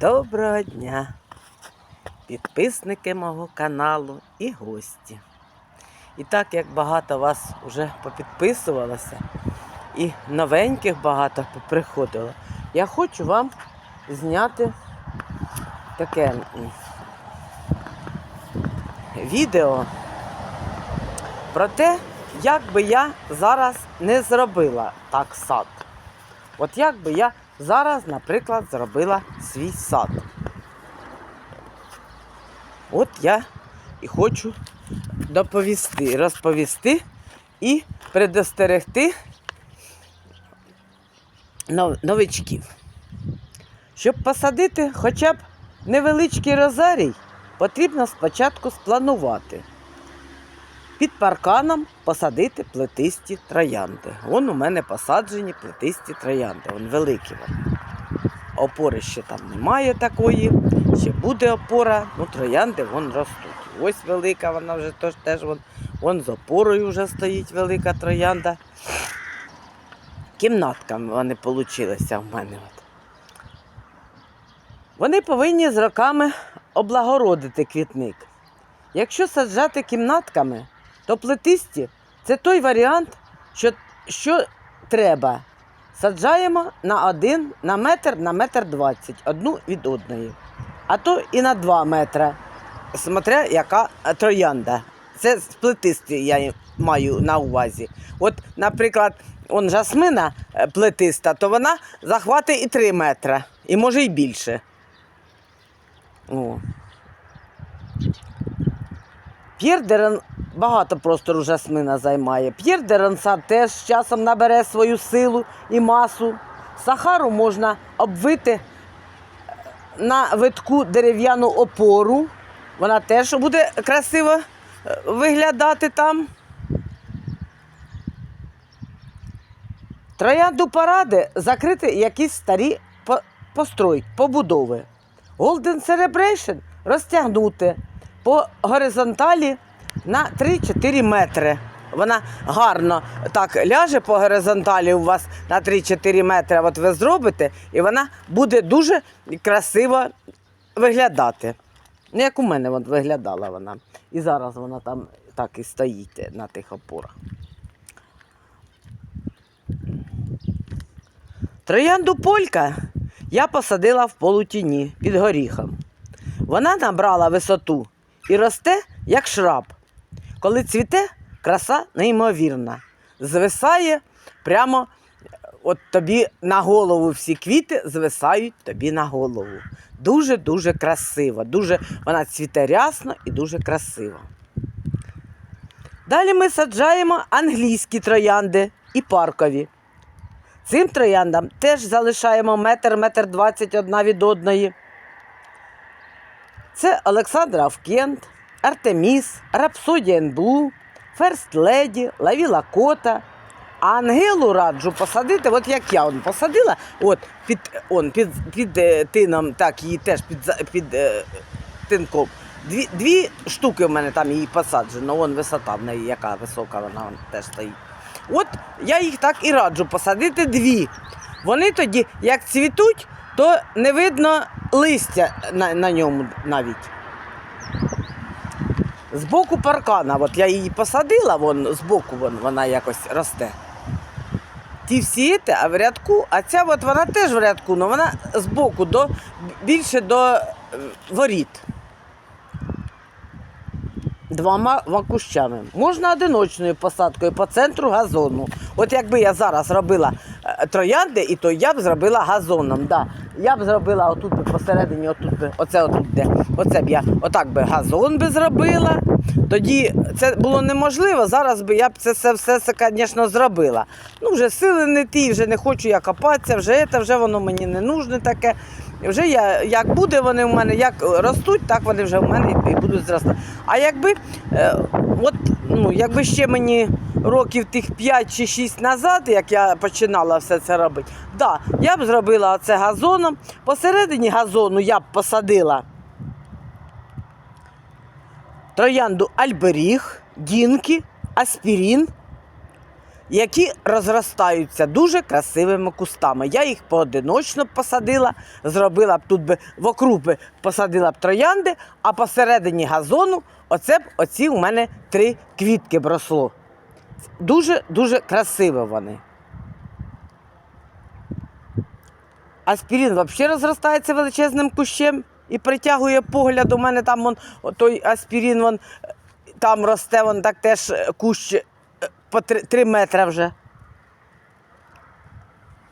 Доброго дня, підписники мого каналу і гості. І так як багато вас вже попідписувалося, і новеньких багато приходило, я хочу вам зняти таке відео про те, як би я зараз не зробила так сад. От як би я зараз, наприклад, зробила свій сад. От я і хочу доповісти, розповісти і предостерегти новичків. Щоб посадити хоча б невеличкий розарій, потрібно спочатку спланувати. Під парканом посадити плетисті троянди. Вон у мене посаджені плетисті троянди. Вон великі. Опори ще там немає такої. Ще буде опора, ну троянди вон ростуть. Ось велика, вона вже тож, теж вон, вон з опорою вже стоїть велика троянда. Кімнатка вони получилися в мене. От. Вони повинні з роками облагородити квітник. Якщо саджати кімнатками, то плетисті це той варіант, що, що треба. Саджаємо на один, на метр, на метр двадцять, одну від одної. А то і на два метри, смотря яка троянда. Це плетисті я маю на увазі. От, наприклад, он жасмина е, плетиста, то вона захватить і три метри, і може й більше. О. П'єр багато простору жасмина займає. П'єр Деренса теж з часом набере свою силу і масу. Сахару можна обвити на витку дерев'яну опору. Вона теж буде красиво е, виглядати там. Троянду паради закрити якісь старі постройки, побудови. Golden Celebration розтягнути по горизонталі на 3-4 метри. Вона гарно так ляже по горизонталі у вас на 3-4 метри. От ви зробите, і вона буде дуже красиво виглядати. Ну, як у мене от виглядала вона. І зараз вона там так і стоїть на тих опорах. Троянду полька я посадила в полутіні під горіхом. Вона набрала висоту і росте, як шраб. Коли цвіте, краса неймовірна. Звисає прямо от тобі на голову всі квіти звисають тобі на голову. Дуже-дуже красиво. Дуже, вона цвіте рясно і дуже красиво. Далі ми саджаємо англійські троянди і паркові. Цим трояндам теж залишаємо метр, метр двадцять одна від одної. Це Олександра Авкент, Артеміс, Рапсодіан Блу, Ферст Леді, Лавіла Кота. А Ангелу раджу посадити, от як я он посадила, от під, он, під, під е, тином, так її теж під, під е, тинком. Дві, дві штуки в мене там її посаджено, вон висота в неї, яка висока вона вон теж стоїть. От я їх так і раджу посадити дві. Вони тоді, як цвітуть, то не видно листя на, на ньому навіть. З боку паркана, от я її посадила, вон, з боку вон, вона якось росте. Ті всі те, а в рядку, а ця от вона теж в рядку, але вона з боку до, більше до е, воріт. Двома вакущами. Можна одиночною посадкою по центру газону. От якби я зараз робила е, троянди, і то я б зробила газоном. Да. Я б зробила отут би посередині, отут би, оце отут де. Оце б я отак би газон би зробила. Тоді це було неможливо. Зараз би я б це все, все, це, звісно, зробила. Ну, вже сили не ті, вже не хочу я копатися, вже це вже воно мені не нужне таке. Вже я, як буде вони в мене, як ростуть, так вони вже в мене і будуть зростати. А якби, е, от, ну, якби ще мені років тих 5 чи 6 назад, як я починала все це робити, да, я б зробила це газоном. Посередині газону я б посадила троянду Альберіг, Гінки, Аспірін. які розростаються дуже красивими кустами. Я їх поодиночно посадила, зробила б тут би вокруг би посадила б троянди, а посередині газону оце б оці у мене три квітки б росло. Дуже-дуже красиво вони. Аспірин взагалі розростається величезним кущем і притягує погляд. У мене там вон, той аспірин вон, там росте, вон так теж е, кущ е, по 3, метри вже.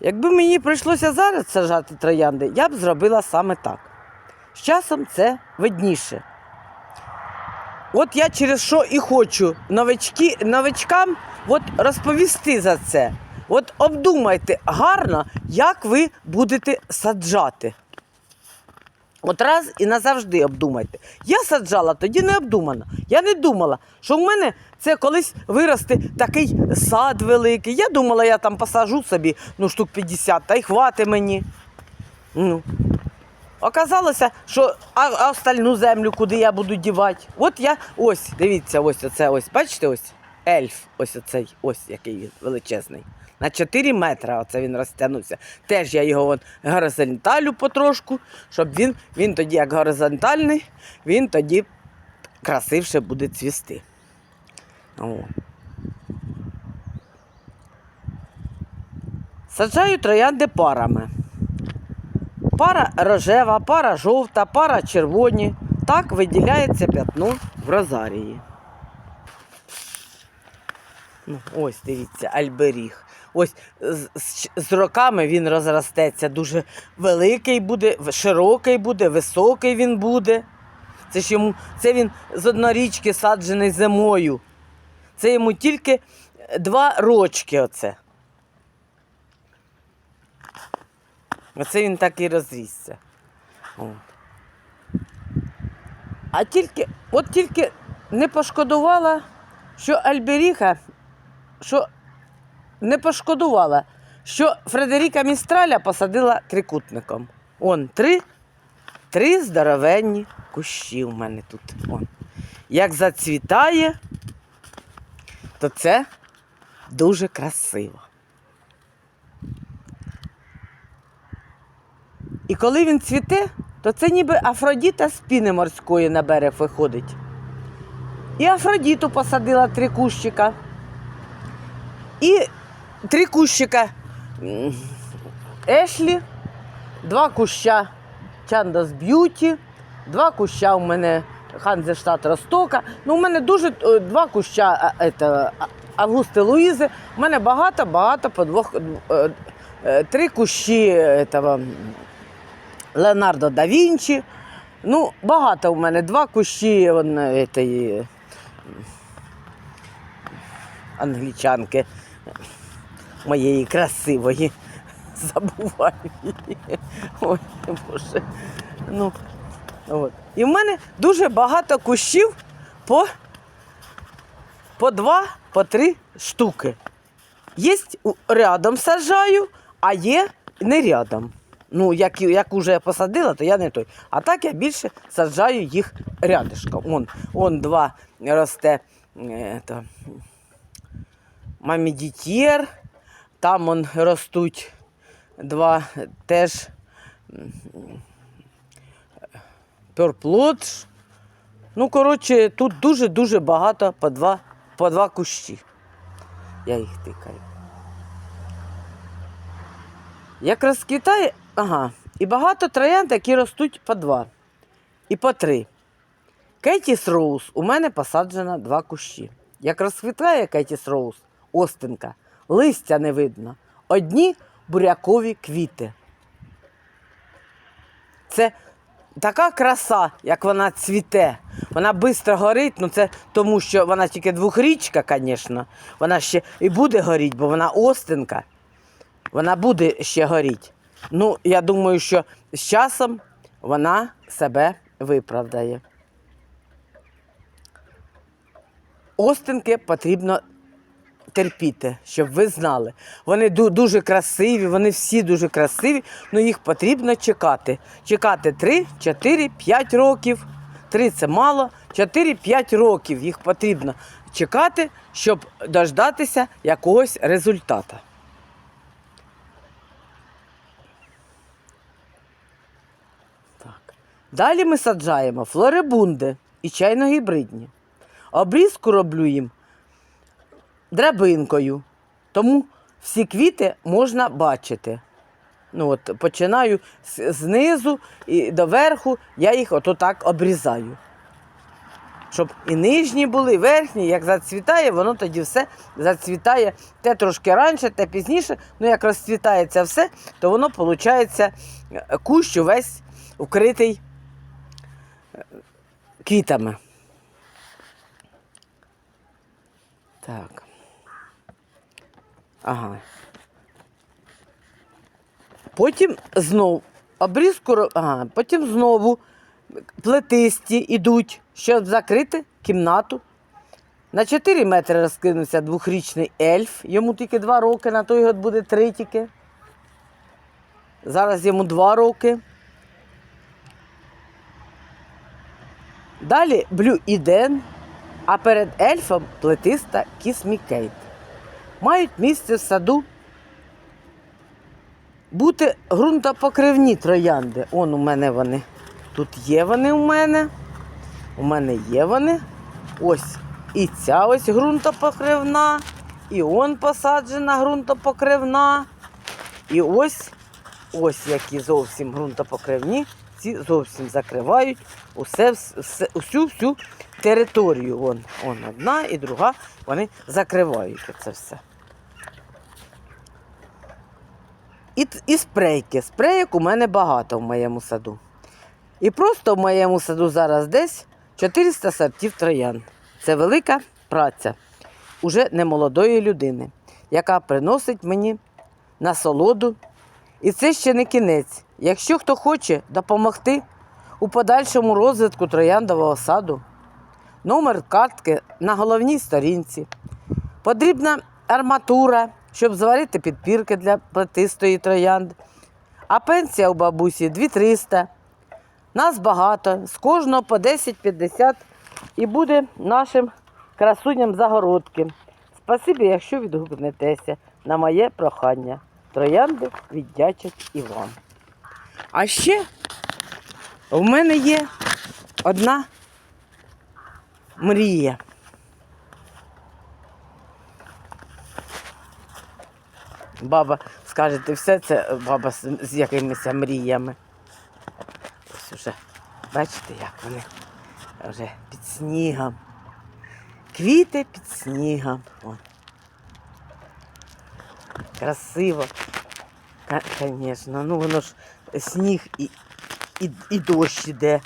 Якби мені прийшлося зараз сажати троянди, я б зробила саме так. З часом це видніше. От я через що і хочу новички, новичкам от розповісти за це. От обдумайте гарно, як ви будете саджати. От раз і назавжди обдумайте. Я саджала тоді не обдумано. Я не думала, що в мене це колись виросте такий сад великий. Я думала, я там посажу собі ну, штук 50, та й хвати мені. Ну. Оказалося, що а, а остальну землю, куди я буду дівати. От я ось, дивіться, ось оце ось. Бачите, ось ельф, ось оцей, ось який він величезний. На 4 метри оце він розтягнувся. Теж я його вон горизонталю потрошку, щоб він, він тоді, як горизонтальний, він тоді красивше буде цвісти. О. Саджаю троянди парами. Пара рожева, пара жовта, пара червоні. Так виділяється п'ятно в розарії. Ну, ось дивіться, альберіг. Ось з, з, з роками він розростеться, дуже великий буде, широкий буде, високий він буде. Це ж йому, це він з однорічки саджений зимою. Це йому тільки два рочки оце. Оце він так і розрісся. А тільки, от тільки не пошкодувала, що Альберіха, що не пошкодувала, що Фредеріка Містраля посадила трикутником. Он три, три здоровенні кущі у мене тут. Он. Як зацвітає, то це дуже красиво. І коли він цвіте, то це ніби Афродіта з піни морської на берег виходить. І Афродіту посадила три кущика. І три кущика Ешлі, два куща Чандас Б'юті, два куща у мене Ханзештат Ростока. Ну, у мене дуже е, два куща ето, а, Августи Луїзи. У мене багато-багато по двох. е, е, Три кущі этого, Леонардо да Вінчі. Ну, багато у мене. Два кущі вон, етої, англічанки моєї красивої. Забуваю. Ой, Боже. Ну, от. І в мене дуже багато кущів по, по два, по три штуки. Є рядом саджаю, а є не рядом. Ну, як, як уже я посадила, то я не той. А так я більше саджаю їх рядишком. Вон, вон два росте е, то, мамідітєр, там он ростуть два теж пьорплодж. Ну, коротше, тут дуже-дуже багато по два, по два кущі. Я їх тикаю. Як розквітає, ага, і багато троянд, які ростуть по два і по три. Кетіс Роуз у мене посаджено два кущі. Як розквітає Кетіс Роуз, остинка, листя не видно. Одні бурякові квіти. Це така краса, як вона цвіте. Вона швидко горить, ну це тому, що вона тільки двохрічка, звісно. Вона ще і буде горіти, бо вона остинка. Вона буде ще горіти. Ну, я думаю, що з часом вона себе виправдає. Остинки потрібно терпіти, щоб ви знали. Вони дуже красиві, вони всі дуже красиві, але їх потрібно чекати. Чекати 3, 4, 5 років. 3 це мало, 4-5 років їх потрібно чекати, щоб дождатися якогось результату. Далі ми саджаємо флорибунди і чайно-гібридні. Обрізку роблю їм драбинкою, тому всі квіти можна бачити. Ну, от, починаю знизу і до верху, я їх ото так обрізаю. Щоб і нижні були, і верхні, як зацвітає, воно тоді все зацвітає те трошки раніше, те пізніше. Ну, як розцвітається все, то воно виходить кущ увесь вкритий е, квітами. Так. Ага. Потім знов обрізку, ага, потім знову плетисті йдуть, щоб закрити кімнату. На 4 метри розкинувся двохрічний ельф. Йому тільки 2 роки, на той год буде 3 тільки. Зараз йому 2 роки. Далі Блю Іден, а перед ельфом плетиста Кісмікейт. Мають місце в саду бути ґрунтопокривні троянди. Он у мене вони. Тут є вони у мене. У мене є вони. Ось і ця ось ґрунтопокривна, і он посаджена ґрунтопокривна. І ось ось які зовсім ґрунтопокривні. Ці зовсім закривають усе, все, усю всю територію. Вон, вон одна і друга, вони закривають це все. І, і спрейки. Спрейок у мене багато в моєму саду. І просто в моєму саду зараз десь 400 сортів троян. Це велика праця уже немолодої людини, яка приносить мені насолоду. І це ще не кінець. Якщо хто хоче допомогти у подальшому розвитку трояндового саду, номер картки на головній сторінці. Потрібна арматура, щоб зварити підпірки для плетистої троянди. А пенсія у бабусі 2300. Нас багато, з кожного по 10-50 і буде нашим красуням загородки. Спасибі, якщо відгукнетеся на моє прохання. Троянди віддячать і вам. А ще в мене є одна мрія. Баба, скажете, все це баба з, якимись мріями. Ось уже, бачите, як вони вже під снігом. Квіти під снігом. О. Красиво. Звісно, ну воно ж сніг і, і, і дощ іде.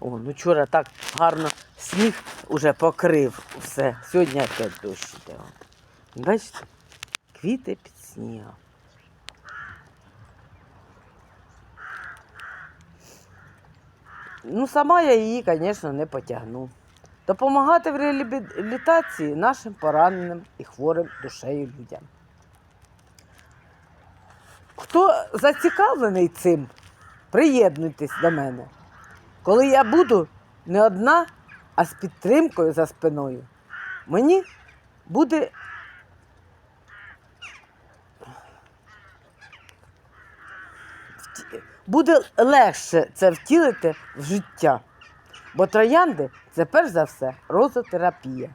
О, ну вчора так гарно сніг уже покрив все. Сьогодні опять дощ іде. Бачите? Квіти під снігом. Ну, сама я її, звісно, не потягну. Допомагати в реабілітації нашим пораненим і хворим душею людям. Хто зацікавлений цим, приєднуйтесь до мене. Коли я буду не одна, а з підтримкою за спиною, мені буде буде легше це втілити в життя. Бо троянди це перш за все розотерапія,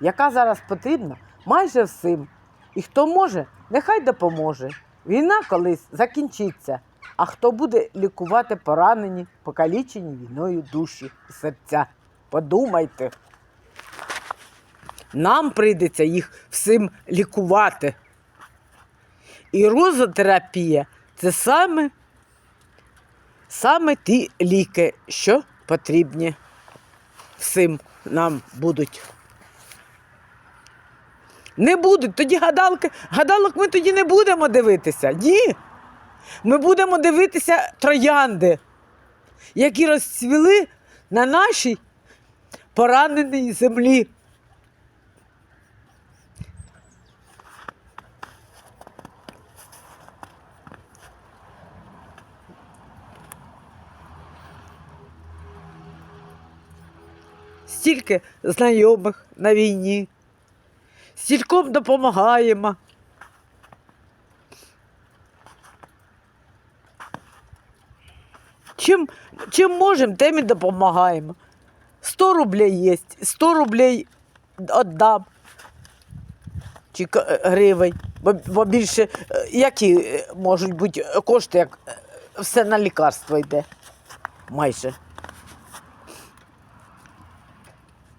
яка зараз потрібна майже всім. І хто може, нехай допоможе. Війна колись закінчиться. А хто буде лікувати поранені, покалічені війною душі і серця? Подумайте. Нам прийдеться їх всім лікувати. І розотерапія це саме, саме ті ліки, що потрібні всім нам будуть. Не будуть. Тоді гадалки, гадалок ми тоді не будемо дивитися. Ні. Ми будемо дивитися троянди, які розцвіли на нашій пораненій землі. стільки знайомих на війні, стільком допомагаємо. Чим, чим можемо, тим і допомагаємо. 100 рублей є, 100 рублей віддам. Чи е, гривень. Бо, бо більше, е, які е, можуть бути кошти, як все на лікарство йде. Майже.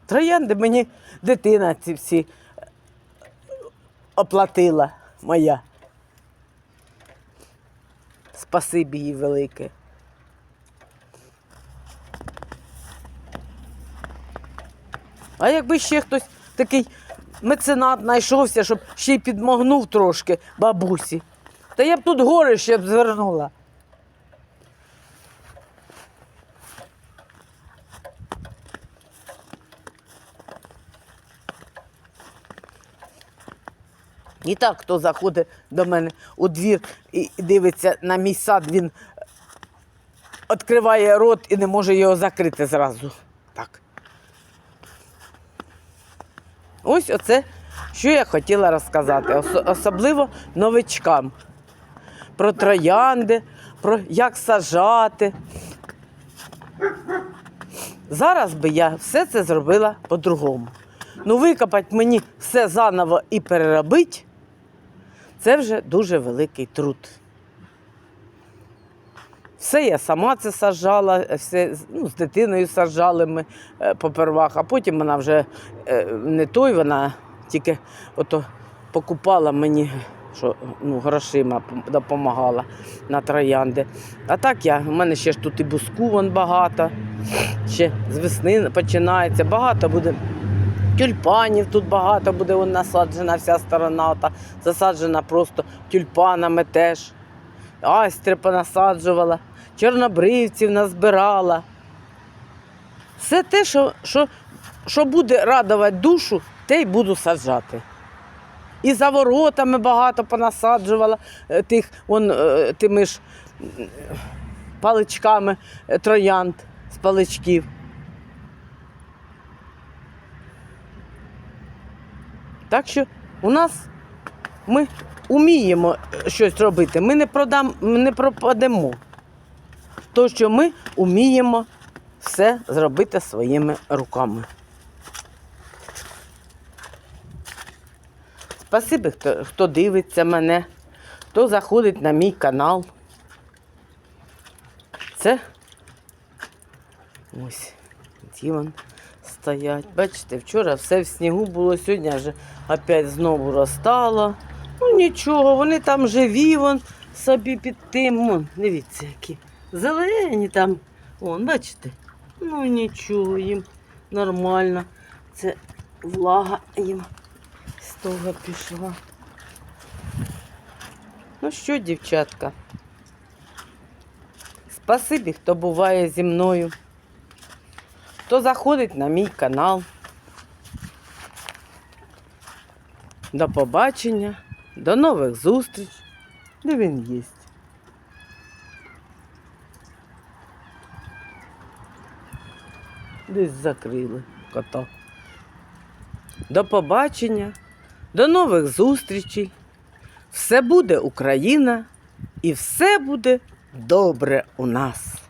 Троянди мені дитина ці всі оплатила моя. Спасибі їй велике. А якби ще хтось такий меценат знайшовся, щоб ще й підмогнув трошки бабусі. Та я б тут гори ще б звернула. І так, хто заходить до мене у двір і дивиться на мій сад, він відкриває рот і не може його закрити зразу. Так. Ось оце, що я хотіла розказати, особливо новичкам. Про троянди, про як сажати. Зараз би я все це зробила по-другому. Ну, викопати мені все заново і переробити, це вже дуже великий труд. Все я сама це саджала, все ну, з дитиною саджали ми е, попервах, а потім вона вже е, не той, вона тільки ото покупала мені, що ну, грошима допомагала на троянди. А так я, у мене ще ж тут і буску вон багато, ще з весни починається, багато буде. Тюльпанів тут багато буде насаджена вся сторона, ота, засаджена просто тюльпанами теж. Айстри понасаджувала, чорнобривців назбирала. Все те, що, що, що буде радувати душу, те й буду саджати. І за воротами багато понасаджувала е, тих вон, е, тими ж паличками е, троянд з паличків. Так що у нас ми вміємо щось робити. Ми не продам, не пропадемо. То, що ми вміємо все зробити своїми руками. Спасибі, хто, хто дивиться мене, хто заходить на мій канал. Це ось ті вон стоять. Бачите, вчора все в снігу було, сьогодні вже опять знову розтало. Ну нічого, вони там живі, вон собі під тим. Вон, дивіться, які зелені там. Вон, бачите? Ну нічого, їм нормально. Це влага їм з того пішла. Ну що, дівчатка? Спасибі, хто буває зі мною, хто заходить на мій канал. До побачення, до нових зустріч. Де він є? Десь закрили кота. До побачення, до нових зустрічей. Все буде Україна і все буде добре у нас.